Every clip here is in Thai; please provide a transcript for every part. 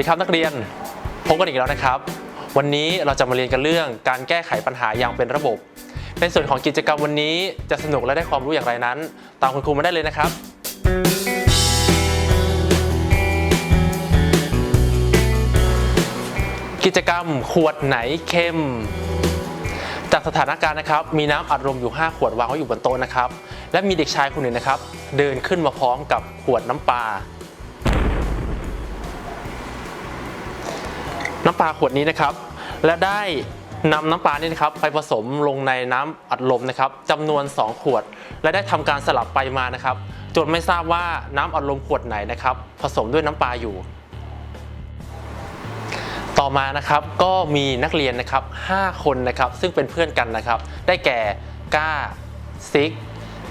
ดีครับนักเรียนพบกันอีกแล้วนะครับ วันนี้เราจะมาเรียนกันเรื่องการแก้ไขปัญหาอย่างเป็นระบบ ในส่วนของกิจกรรมวันนี้จะสนุกและได้ความรู้อย่างไรนั้น ตามคุณครูมาได้เลยนะครับกิจกรรมขวดไหนเค็ม จากสถานการณ์นะครับ มีน้ำอัดลมอยู่ 5 ขวดวางไว้อยู่บนโต๊ะนะครับ และมีเด็กชายคนหนึ่งนะครับ เดินขึ้นมาพร้อมกับขวดน้ำปลา ปลาขวดนี้นะครับ และได้นำน้ำปลานี่นะครับไปผสมลงในน้ำอัดลมนะครับจำนวน 2 ขวด และได้ทำการสลับไปมานะครับ จนไม่ทราบว่าน้ำอัดลมขวดไหนนะครับ ผสมด้วยน้ำปลาอยู่ ต่อมานะครับก็มีนักเรียนนะครับ 5 คนนะครับซึ่งเป็นเพื่อนกันนะครับ ได้แก่ก้าซิก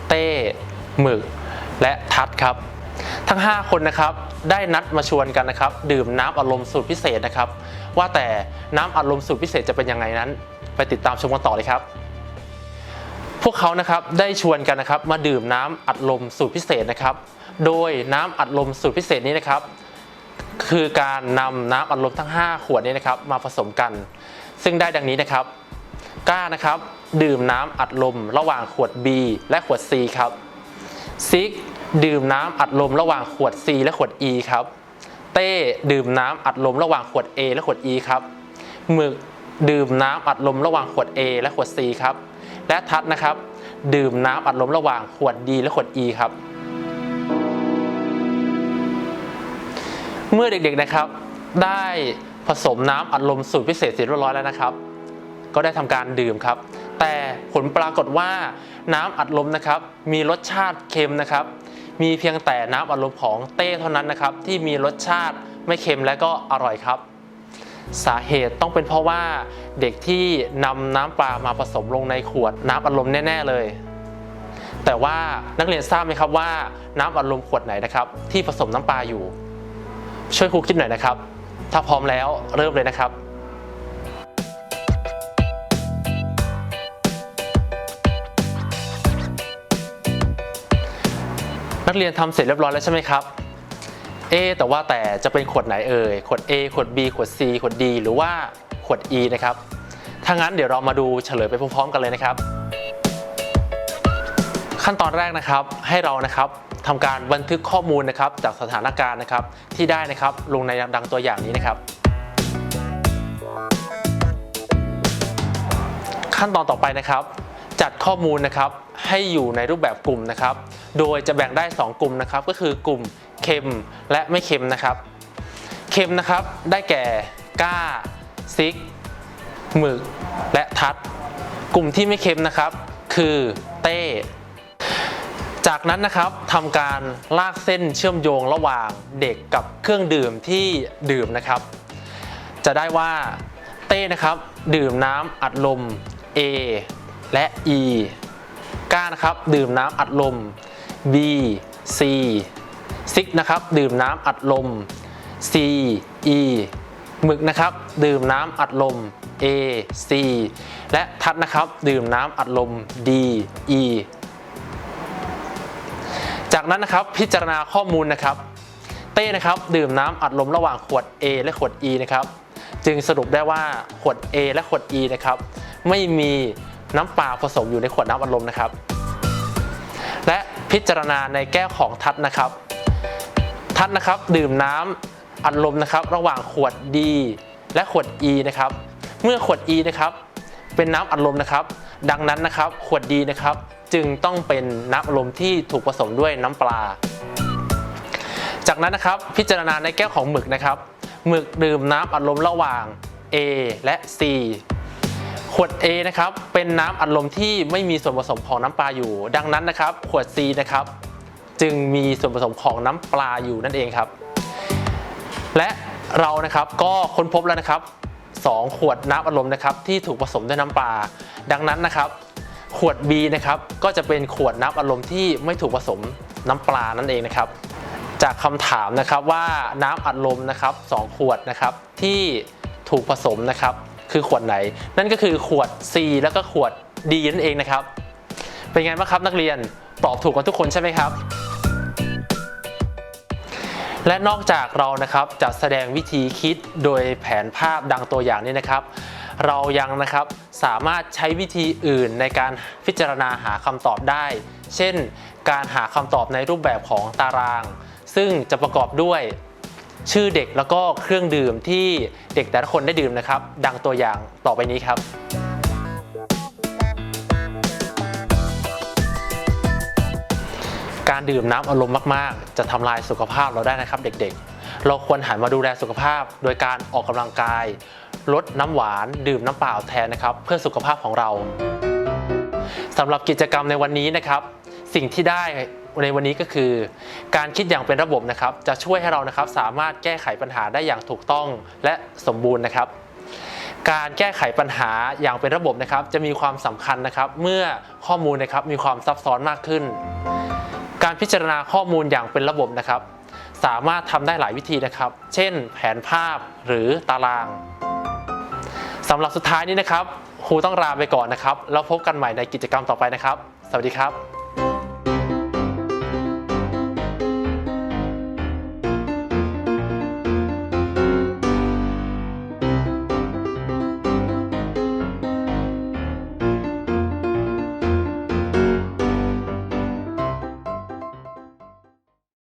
เต้หมึก และทัดครับ ทั้ง 5 คนนะครับได้นัดมาชวนกันนะครับดื่มน้ำอัดลมสูตรพิเศษนะครับ ว่าแต่น้ำอัดลมสูตรพิเศษจะเป็นยังไงนั้น ไปติดตามชมกันต่อเลยครับ พวกเขานะครับได้ชวนกันนะครับมาดื่มน้ำอัดลมสูตรพิเศษนะครับ โดยน้ำอัดลมสูตรพิเศษนี้นะครับ คือการนำน้ำอัดลมทั้ง 5 ขวดนี้นะครับมาผสมกัน ซึ่งได้ดังนี้นะครับกล้านะครับดื่มน้ำอัดลมระหว่างขวด B และขวด C ครับซิก ดื่มน้ำอัดลมระหว่างขวด C และขวด E ครับ เต้ดื่มน้ำอัดลมระหว่างขวด A และขวด E ครับหมึกดื่มน้ำอัดลมระหว่างขวด A และขวด C ครับ และทัดนะครับ ดื่มน้ำอัดลมระหว่างขวด D และขวด E ครับ เมื่อเด็กๆนะครับ ได้ผสมน้ำอัดลมสูตรพิเศษเสร็จเรียบร้อยแล้วนะครับ ก็ได้ทำการดื่มครับ แต่ผลปรากฏว่าน้ำอัดลมนะครับ มีรสชาติเค็มนะครับ มีเพียงแต่น้ำอัดลมของเต้เท่านั้นนะครับ ที่มีรสชาติไม่เค็มและก็อร่อยครับ สาเหตุต้องเป็นเพราะว่าเด็กที่นำน้ำปลามาผสมลงในขวดน้ำอัดลมแน่ ๆ เลย แต่ว่านักเรียนทราบไหมครับว่าน้ำอัดลมขวดไหนนะครับ ที่ผสมน้ำปลาอยู่ ช่วยครูคิดหน่อยนะครับ ถ้าพร้อมแล้วเริ่มเลยนะครับ นักเรียนทำเสร็จเรียบร้อยแล้วใช่ไหมครับเอแต่ว่าแต่จะเป็นขวดไหนเอ่ย ขวด A ขวด B ขวด C ขวด D หรือว่าขวด E นะครับ ถ้างั้นเดี๋ยวเรามาดูเฉลยไปพร้อมๆกันเลยนะครับ ขั้นตอนแรกนะครับให้เรานะครับทำการบันทึกข้อมูลนะครับจากสถานการณ์นะครับที่ได้นะครับลงในดังตัวอย่างนี้นะครับ ขั้นตอนต่อไปนะครับ จัดข้อมูลนะครับให้อยู่ในรูปแบบกลุ่มนะครับ โดยจะแบ่งได้ 2 กลุ่มนะครับ ก็คือกลุ่มเค็มและไม่เค็มนะครับ เค็มนะครับได้แก่ก้าซิกหมึก และทัด กลุ่มที่ไม่เค็มนะครับ คือเต้ จากนั้นนะครับทำการลากเส้นเชื่อมโยงระหว่างเด็กกับเครื่องดื่มที่ดื่มนะครับ จะได้ว่าเต้นะครับ ดื่มน้ำอัดลม A และ E ก้านะครับดื่มน้ำอัดลม B C ซิกนะครับดื่มน้ำอัดลม C E หมึกนะครับดื่มน้ำอัดลม A C และทัดนะครับดื่มน้ำอัดลม D E จากนั้นนะครับพิจารณาข้อมูลนะครับ เต้นะครับดื่มน้ำอัดลมระหว่างขวด A และขวด E นะครับ จึงสรุปได้ว่าขวด A และขวด E นะครับไม่มี น้ำเปล่าผสมอยู่ในขวดน้ำอัดลมนะครับ และพิจารณาในแก้วของทัดนะครับ ทัดนะครับดื่มน้ำอัดลมนะครับ ระหว่างขวด D และขวด E นะครับ เมื่อขวด E นะครับ เป็นน้ำอัดลมนะครับ ดังนั้นนะครับ ขวด D นะครับ จึงต้องเป็นน้ำอัดลมที่ถูกผสมด้วยน้ำปลา จากนั้นนะครับพิจารณาในแก้วของหมึกนะครับหมึกดื่มน้ำอัดลมระหว่าง A และ C ขวด A นะครับเป็นน้ำอัดลมที่ไม่มีส่วนผสมของน้ำปลาอยู่ ดังนั้นนะครับ ขวด C นะครับจึงมีส่วนผสมของน้ำปลาอยู่นั่นเองครับ และเรานะครับก็ค้นพบแล้วนะครับ 2 ขวดน้ำอัดลมนะครับที่ถูกผสมด้วยน้ำปลา ดังนั้นนะครับขวด B นะครับก็จะเป็นขวดน้ำอัดลมที่ไม่ถูกผสมน้ำปลานั่นเองนะครับ จากคำถามนะครับว่าน้ำอัดลมนะครับ 2 ขวดนะครับที่ถูกผสมนะครับ คือขวดไหน นั่นก็คือขวด C แล้วก็ขวด D นั่นเองนะครับ เป็นไงบ้างครับนักเรียนตอบถูกกันทุกคนใช่ไหมครับ และนอกจากเรานะครับจะแสดงวิธีคิดโดยแผนภาพดังตัวอย่างนี้นะครับ เรายังนะครับสามารถใช้วิธีอื่นในการพิจารณาหาคำตอบได้ เช่น การหาคำตอบในรูปแบบของตาราง ซึ่งจะประกอบด้วย ชื่อเด็กแล้วก็เครื่องดื่มที่เด็กแต่ละคนได้ดื่มนะครับ ดังตัวอย่างต่อไปนี้ครับการดื่มน้ำอารมณ์มาก ๆ จะทำลายสุขภาพเราได้นะครับเด็กๆ เราควรหันมาดูแลสุขภาพ โดยการออกกำลังกาย ลดน้ำหวาน ดื่มน้ำเปล่าแทนนะครับ เพื่อสุขภาพของเราสำหรับกิจกรรมในวันนี้นะครับ สิ่งที่ได้ ในวันนี้ก็คือ การคิดอย่างเป็นระบบนะครับ จะช่วยให้เรานะครับสามารถแก้ไขปัญหาได้อย่างถูกต้องและสมบูรณ์นะครับ การแก้ไขปัญหาอย่างเป็นระบบนะครับ จะมีความสำคัญนะครับ เมื่อข้อมูลนะครับมีความซับซ้อนมากขึ้น การพิจารณาข้อมูลอย่างเป็นระบบนะครับ สามารถทำได้หลายวิธีนะครับ เช่น แผนภาพหรือตารางสำหรับสุดท้ายนี้นะครับครูต้องลาไปก่อนนะครับ แล้วพบกันใหม่ในกิจกรรมต่อไปนะครับ สวัสดีครับ